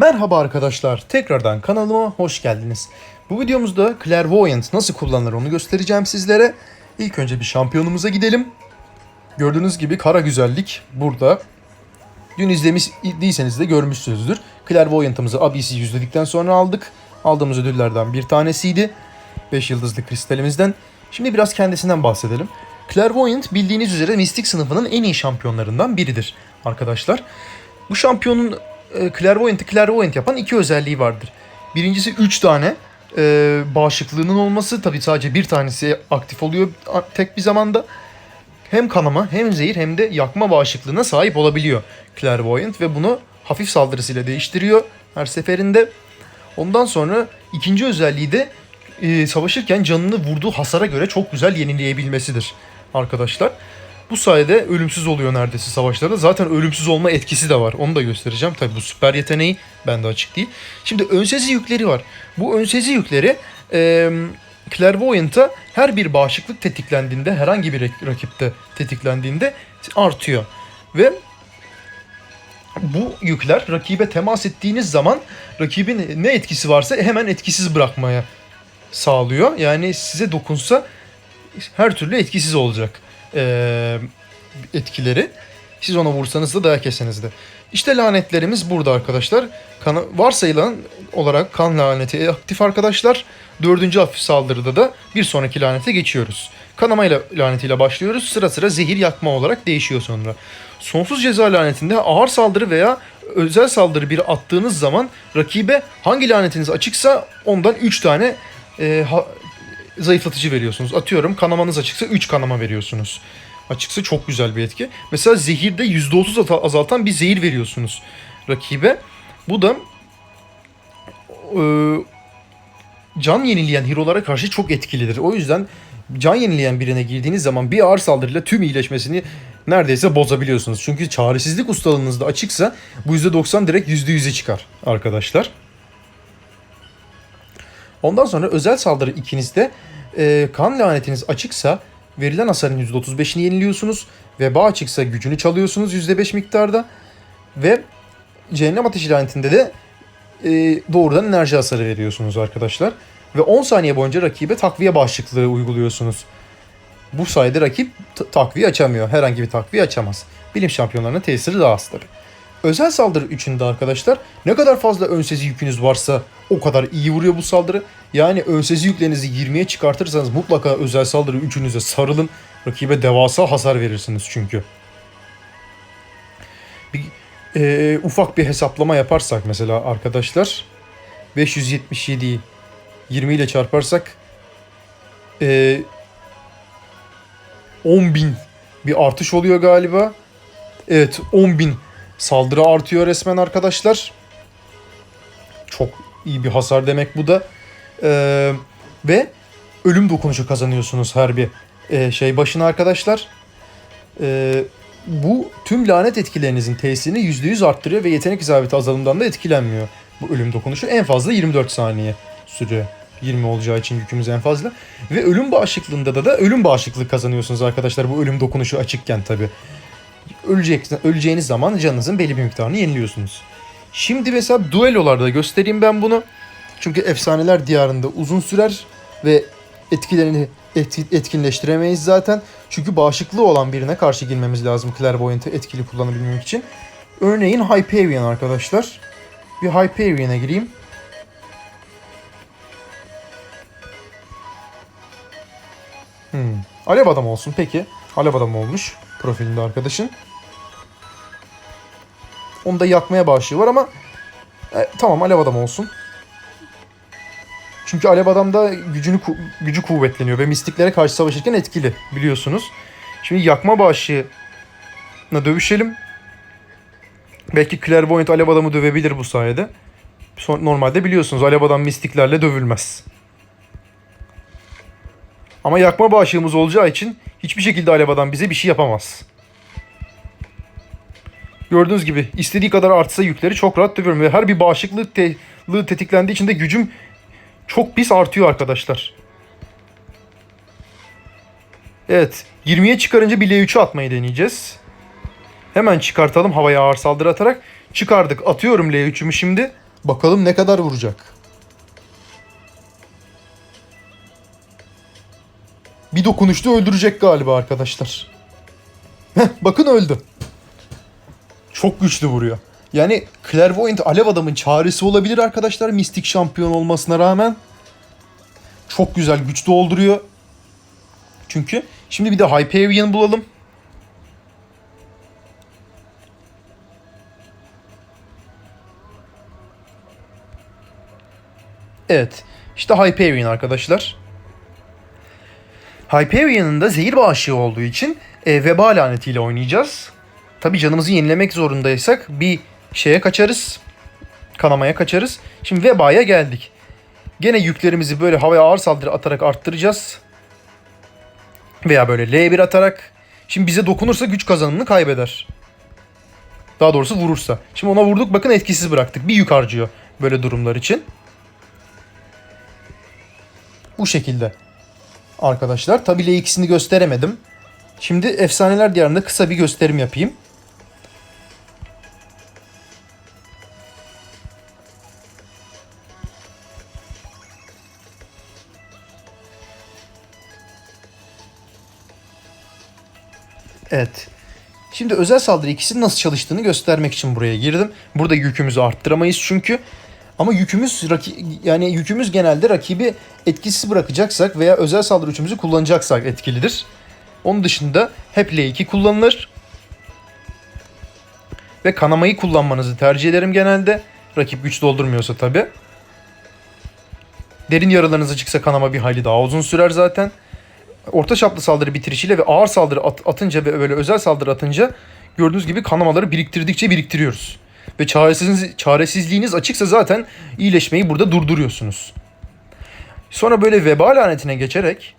Merhaba arkadaşlar, tekrardan kanalıma hoş geldiniz. Bu videomuzda Clairvoyant nasıl kullanılır onu göstereceğim sizlere. İlk önce bir şampiyonumuza gidelim. Gördüğünüz gibi kara güzellik burada. Dün izlemişseniz de görmüşsünüzdür. Clairvoyant'ımızı Abyss'i yüzledikten sonra aldık. Aldığımız ödüllerden bir tanesiydi. 5 yıldızlı kristalimizden. Şimdi biraz kendisinden bahsedelim. Clairvoyant bildiğiniz üzere Mystic sınıfının en iyi şampiyonlarından biridir arkadaşlar. Bu şampiyonun e, Clairvoyant'ı Clairvoyant yapan iki özelliği vardır. Birincisi 3 tane e, bağışıklığının olması. Tabi sadece bir tanesi aktif oluyor tek bir zamanda. Hem kanama hem zehir hem de yakma bağışıklığına sahip olabiliyor Clairvoyant ve bunu hafif saldırısıyla değiştiriyor her seferinde. Ondan sonra ikinci özelliği de e, savaşırken canını vurduğu hasara göre çok güzel yenileyebilmesidir arkadaşlar. Bu sayede ölümsüz oluyor neredeyse savaşlarda. Zaten ölümsüz olma etkisi de var. Onu da göstereceğim. Tabi bu süper yeteneği bende açık değil. Şimdi önsezi yükleri var. Bu önsezi yükleri e, Clairvoyant'a her bir bağışıklık tetiklendiğinde, herhangi bir rak- rakipte tetiklendiğinde artıyor. Ve bu yükler rakibe temas ettiğiniz zaman rakibin ne etkisi varsa hemen etkisiz bırakmaya sağlıyor. Yani size dokunsa her türlü etkisiz olacak ee, etkileri. Siz ona vursanız da dayak yeseniz de. İşte lanetlerimiz burada arkadaşlar. Kana, varsayılan olarak kan laneti aktif arkadaşlar. Dördüncü hafif saldırıda da bir sonraki lanete geçiyoruz. Kanamayla lanetiyle başlıyoruz. Sıra sıra zehir yakma olarak değişiyor sonra. Sonsuz ceza lanetinde ağır saldırı veya özel saldırı bir attığınız zaman rakibe hangi lanetiniz açıksa ondan 3 tane e, ha- zayıflatıcı veriyorsunuz. Atıyorum kanamanız açıksa 3 kanama veriyorsunuz. Açıksa çok güzel bir etki. Mesela zehirde %30 ata- azaltan bir zehir veriyorsunuz rakibe. Bu da e, can yenileyen hero'lara karşı çok etkilidir. O yüzden can yenileyen birine girdiğiniz zaman bir ağır saldırıyla tüm iyileşmesini neredeyse bozabiliyorsunuz. Çünkü çaresizlik ustalığınız da açıksa bu %90 direkt %100'e çıkar arkadaşlar. Ondan sonra özel saldırı ikinizde e, kan lanetiniz açıksa verilen hasarın %35'ini yeniliyorsunuz. Veba açıksa gücünü çalıyorsunuz %5 miktarda. Ve cehennem ateşi lanetinde de e, doğrudan enerji hasarı veriyorsunuz arkadaşlar. Ve 10 saniye boyunca rakibe takviye bağışıklığı uyguluyorsunuz. Bu sayede rakip takviye açamıyor. Herhangi bir takviye açamaz. Bilim şampiyonlarına tesiri daha az tabii. Özel saldırı 3'ünde arkadaşlar ne kadar fazla önsezi yükünüz varsa o kadar iyi vuruyor bu saldırı. Yani önsezi yüklerinizi 20'ye çıkartırsanız mutlaka özel saldırı 3'ünüze sarılın. Rakibe devasa hasar verirsiniz çünkü. Bir, e, ufak bir hesaplama yaparsak mesela arkadaşlar 577'yi 20 ile çarparsak e, 10.000 bir artış oluyor galiba. Evet 10.000 saldırı artıyor resmen arkadaşlar. Çok iyi bir hasar demek bu da. Ee, ve ölüm dokunuşu kazanıyorsunuz her bir e, şey başına arkadaşlar. Ee, bu tüm lanet etkilerinizin tesirini %100 arttırıyor ve yetenek isabeti azalımından da etkilenmiyor. Bu ölüm dokunuşu en fazla 24 saniye sürüyor. 20 olacağı için yükümüz en fazla. Ve ölüm bağışıklığında da da ölüm bağışıklığı kazanıyorsunuz arkadaşlar bu ölüm dokunuşu açıkken tabi. Ölecek, öleceğiniz zaman canınızın belli bir miktarını yeniliyorsunuz. Şimdi mesela duellolarda göstereyim ben bunu. Çünkü efsaneler diyarında uzun sürer ve etkilerini etki- etkinleştiremeyiz zaten. Çünkü bağışıklığı olan birine karşı girmemiz lazım Clairvoyant'ı etkili kullanabilmek için. Örneğin Hyperion arkadaşlar. Bir Hyperion'a gireyim. Hmm. Alev adam olsun peki. Alev adam olmuş profilinde arkadaşın. Onda yakmaya başlığı var ama e, tamam alev adam olsun. Çünkü alev adamda gücünü ku- gücü kuvvetleniyor ve mistiklere karşı savaşırken etkili biliyorsunuz. Şimdi yakma bağışıyla dövüşelim. Belki Clairvoyant alev adamı dövebilir bu sayede. Normalde biliyorsunuz alev adam mistiklerle dövülmez. Ama yakma bağışığımız olacağı için hiçbir şekilde alev adam bize bir şey yapamaz. Gördüğünüz gibi istediği kadar artsa yükleri çok rahat dövüyorum. Ve her bir bağışıklık tetiklendiği için de gücüm çok pis artıyor arkadaşlar. Evet 20'ye çıkarınca bir L3'ü atmayı deneyeceğiz. Hemen çıkartalım havaya ağır saldırı atarak. Çıkardık atıyorum L3'ümü şimdi. Bakalım ne kadar vuracak. Bir dokunuşta öldürecek galiba arkadaşlar. Heh, bakın öldü. Çok güçlü vuruyor. Yani Clairvoyant alev adamın çaresi olabilir arkadaşlar. Mistik şampiyon olmasına rağmen. Çok güzel güç dolduruyor. Çünkü şimdi bir de Hyperion bulalım. Evet. İşte Hyperion arkadaşlar. Hyperion'un da zehir bağışığı olduğu için e, veba lanetiyle oynayacağız. Tabi canımızı yenilemek zorundaysak bir şeye kaçarız. Kanamaya kaçarız. Şimdi vebaya geldik. Gene yüklerimizi böyle havaya ağır saldırı atarak arttıracağız. Veya böyle L1 atarak. Şimdi bize dokunursa güç kazanımını kaybeder. Daha doğrusu vurursa. Şimdi ona vurduk bakın etkisiz bıraktık. Bir yük harcıyor böyle durumlar için. Bu şekilde arkadaşlar. Tabi L2'sini gösteremedim. Şimdi Efsaneler Diyarı'nda kısa bir gösterim yapayım. Evet. Şimdi özel saldırı ikisinin nasıl çalıştığını göstermek için buraya girdim. Burada yükümüzü arttıramayız çünkü. Ama yükümüz yani yükümüz genelde rakibi etkisiz bırakacaksak veya özel saldırı üçümüzü kullanacaksak etkilidir. Onun dışında hep L2 kullanılır. Ve kanamayı kullanmanızı tercih ederim genelde. Rakip güç doldurmuyorsa tabi. Derin yaralarınız açıksa kanama bir hayli daha uzun sürer zaten. Orta çaplı saldırı bitirişiyle ve ağır saldırı at- atınca ve böyle özel saldırı atınca gördüğünüz gibi kanamaları biriktirdikçe biriktiriyoruz. Ve çaresiz, çaresizliğiniz açıksa zaten iyileşmeyi burada durduruyorsunuz. Sonra böyle veba lanetine geçerek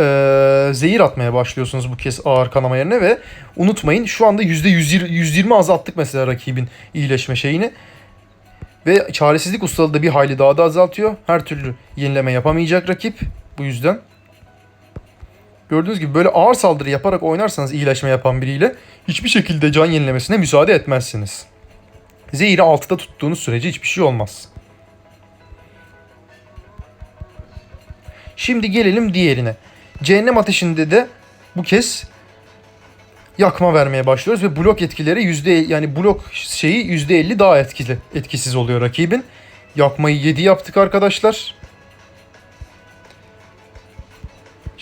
eee, zehir atmaya başlıyorsunuz bu kez ağır kanama yerine ve unutmayın şu anda %120 120 azalttık mesela rakibin iyileşme şeyini. Ve çaresizlik ustalığı da bir hayli daha da azaltıyor. Her türlü yenileme yapamayacak rakip bu yüzden. Gördüğünüz gibi böyle ağır saldırı yaparak oynarsanız iyileşme yapan biriyle hiçbir şekilde can yenilemesine müsaade etmezsiniz. Zehiri 6'da tuttuğunuz sürece hiçbir şey olmaz. Şimdi gelelim diğerine. Cehennem ateşinde de bu kez yakma vermeye başlıyoruz ve blok etkileri yüzde yani blok şeyi yüzde 50 daha etkili etkisiz oluyor rakibin. Yakmayı 7 yaptık arkadaşlar.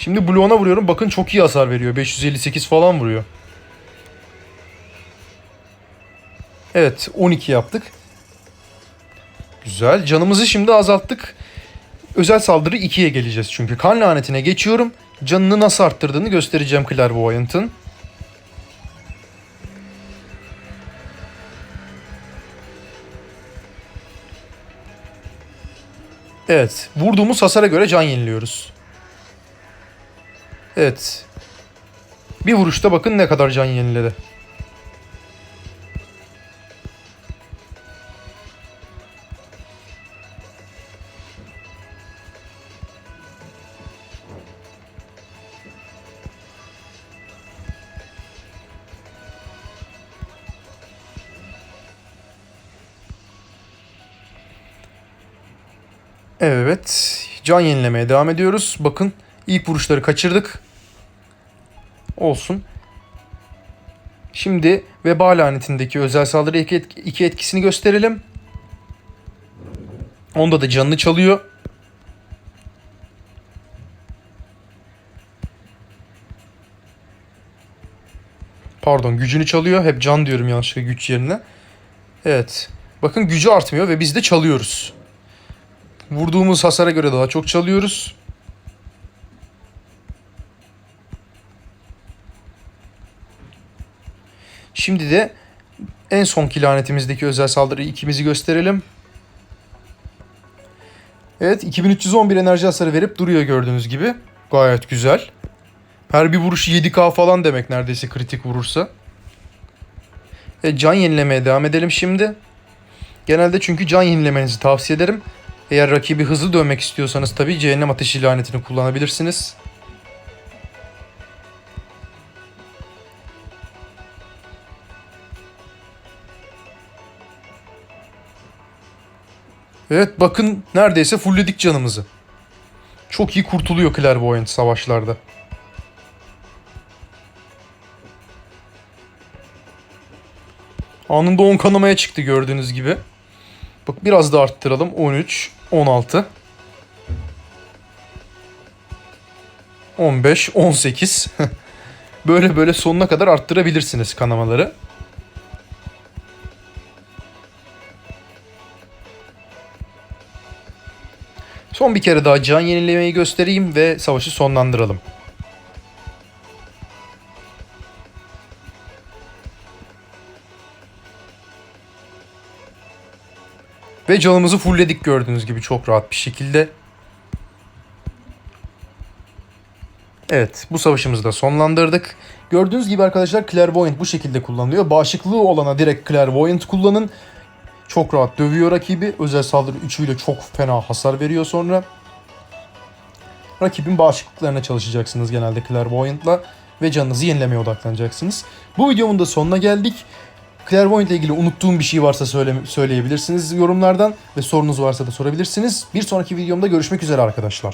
Şimdi bloğuna vuruyorum. Bakın çok iyi hasar veriyor. 558 falan vuruyor. Evet 12 yaptık. Güzel. Canımızı şimdi azalttık. Özel saldırı 2'ye geleceğiz çünkü. Kan lanetine geçiyorum. Canını nasıl arttırdığını göstereceğim Clairvoyant'ın. Evet. Vurduğumuz hasara göre can yeniliyoruz. Evet. Bir vuruşta bakın ne kadar can yeniledi. Evet. Can yenilemeye devam ediyoruz. Bakın ilk vuruşları kaçırdık. Olsun. Şimdi veba lanetindeki özel saldırı iki, etk- iki etkisini gösterelim. Onda da canını çalıyor. Pardon gücünü çalıyor. Hep can diyorum yanlışlıkla güç yerine. Evet. Bakın gücü artmıyor ve biz de çalıyoruz. Vurduğumuz hasara göre daha çok çalıyoruz. Şimdi de en sonki lanetimizdeki özel saldırı ikimizi gösterelim. Evet 2311 enerji hasarı verip duruyor gördüğünüz gibi. Gayet güzel. Her bir vuruş 7k falan demek neredeyse kritik vurursa. E, can yenilemeye devam edelim şimdi. Genelde çünkü can yenilemenizi tavsiye ederim. Eğer rakibi hızlı dövmek istiyorsanız tabii cehennem ateşi lanetini kullanabilirsiniz. Evet bakın neredeyse fullledik canımızı. Çok iyi kurtuluyor Clairvoyant savaşlarda. Anında 10 kanamaya çıktı gördüğünüz gibi. Bak biraz da arttıralım. 13, 16. 15, 18. böyle böyle sonuna kadar arttırabilirsiniz kanamaları. Son bir kere daha can yenilemeyi göstereyim ve savaşı sonlandıralım. Ve canımızı fullledik gördüğünüz gibi çok rahat bir şekilde. Evet bu savaşımızı da sonlandırdık. Gördüğünüz gibi arkadaşlar Clairvoyant bu şekilde kullanılıyor. Bağışıklığı olana direkt Clairvoyant kullanın. Çok rahat dövüyor rakibi. Özel saldırı 3 ile çok fena hasar veriyor sonra. Rakibin bağışıklıklarına çalışacaksınız genelde Clairvoyant'la ve canınızı yenilemeye odaklanacaksınız. Bu videomun da sonuna geldik. Clairvoyant ile ilgili unuttuğum bir şey varsa söyle, söyleyebilirsiniz yorumlardan ve sorunuz varsa da sorabilirsiniz. Bir sonraki videomda görüşmek üzere arkadaşlar.